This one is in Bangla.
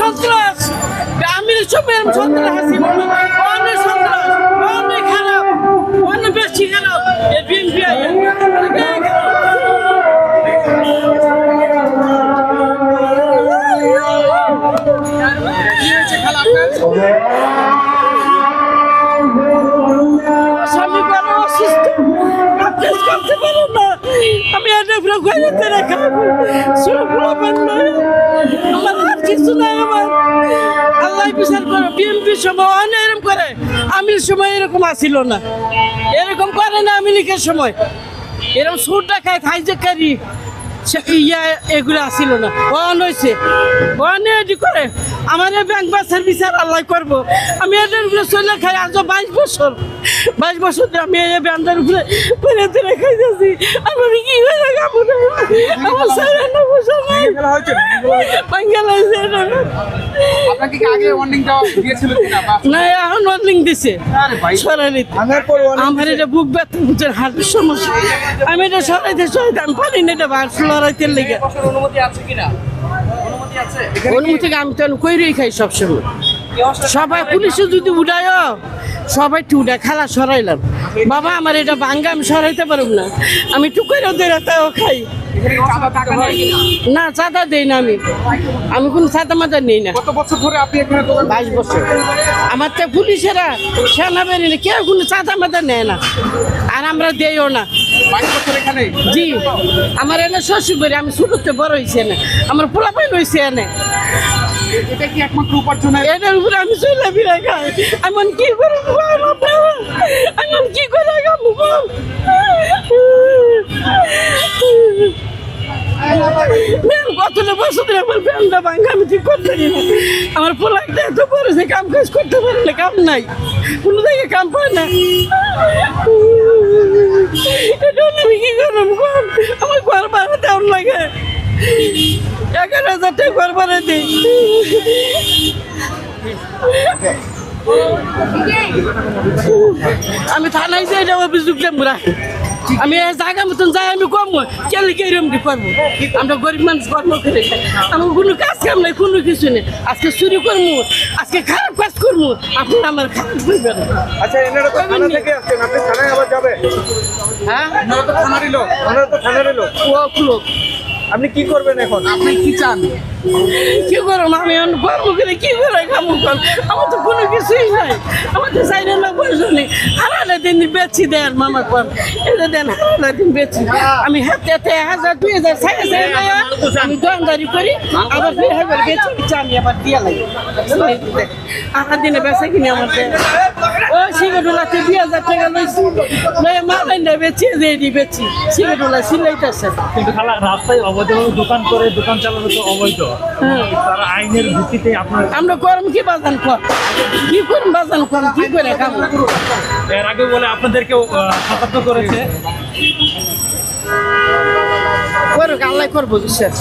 সন্ত্রাস আমি সবের সন্ত্রাস হাসিব অনেক সন্ত্রাস অনেক খারাপ অনেক বেশি খারাপ এই বিএনপি আমি এটা পুরো ঘরেতে রেখে শুরু করে বিএনপির সময় অন্য এরকম করে। আমির সময় এরকম আসিল না। এরকম করে না আমি লিখের সময়। এরকম সুরটা খায় থাইজে হাইজেকারি ইয়া এগুলো আসিল না। অন হয়েছে অনে এটি করে? আমার ব্যাংক আল্লাহ করব। আমি এদের উপরে চলে খাই আজ বাইশ বছর। বাইশ বছর আমি এই ব্যাংকের উপরে পরে ধরে খাই আমার কি হয়ে যাবে আমার সারা না নাই। এটা না। আপনাকে কি আগে ওয়ার্নিং দেওয়া দিয়েছিল কিনা বা? না এখন ওয়ার্নিং দিছে। আরে ভাই। সরাই আমার এটা বুক ব্যথা হার্টের সমস্যা। আমি এটা সরাইতে সরাইতে আমি পারি না এটা লড়াইতে লেগে। অনুমতি আছে কিনা? অনুমতি আছে? অনুমতি থেকে আমি তো কইরেই খাই সবসময়। সবাই পুলিশে যদি উঠায় সবাই উঠায় খেলা সরাইলাম। বাবা আমার এটা ভাঙ্গা আমি সরাইতে পারব না। আমি করে দিয়ে তাও খাই। না চাঁদা দেই না আমি। আমি কোনো চাঁদা মাদা নেই না। বাইশ বছর। আমার তো পুলিশেরা সেনাবাহিনী কেউ কোনো চাঁদা মাদা নেয় না। আর আমরা দেইও না। জি। আমার এনে শ্বশুর আমি ছোটতে বড় হয়েছি এনে। আমার পোলা পাইন হয়েছে এনে। এটা কি একমাত্র উপার্জনের এটার কি করে? এমন কি করে খাব কতটা বছর ধরে আমার আমি ঠিক করতে পারি না। আমার পোলাকটা এত পড়েছে কাম কাজ করতে পারে না, কাম নাই। কোনো জায়গায় কাম পায় না। কি করলাম বল? আমার ঘর ভাড়া দেওয়ার লাগে এগারো হাজার টাকা ঘর দিই আমি থানায় যাই না অভিযোগ আমি জায়গা মতন যাই আমি কম। কেলে কে এরম করব? আমরা গরিব মানুষ কর্ম করে আমার কোনো কাজ কাম নাই কোনো কিছু নেই। আজকে চুরি করব আজকে খারাপ কাজ করব আপনি আমার খারাপ করবেন আচ্ছা এনারা তো থানা থেকে আসছেন আপনি থানায় আবার যাবে হ্যাঁ? আপনারা তো থানারই লোক ওনারা তো থানার লোক। ও লোক। আপনি কি করবেন এখন? আপনি কি চান? কি করব আমি কর্ম করে কি করে কামু কর আমার তো কোনো কিছুই নাই। আমার তো চাইলে না বয়স নেই। হারালে দিন বেচি দেন মামা কর এটা দেন হারালে দিন বেচি। আমি হাতে হাতে হাজার দুই হাজার চার হাজার আমি দোকানদারি করি আবার দুই হাজার বেচি আমি আবার দিয়ে লাগে। আহার দিনে বেচা কিনে আমার ও সিগারেটুলাতে দুই হাজার টাকা লইছি। লয়ে মালাই না বেচি এটি বেচি। সিগারেটুলা সিলাইতেছে কিন্তু খালা রাস্তায় অবৈধভাবে দোকান করে দোকান চালানো তো অবৈধ। হ্যাঁ আইনের ভিত্তিতে আপনার আমরা করম কি বাজান কর কি করুন বাজান কর কি করে কাম এর আগে বলে আপনাদেরকে সতর্ক করেছে। করুক আল্লাহ করব বিশ্বাস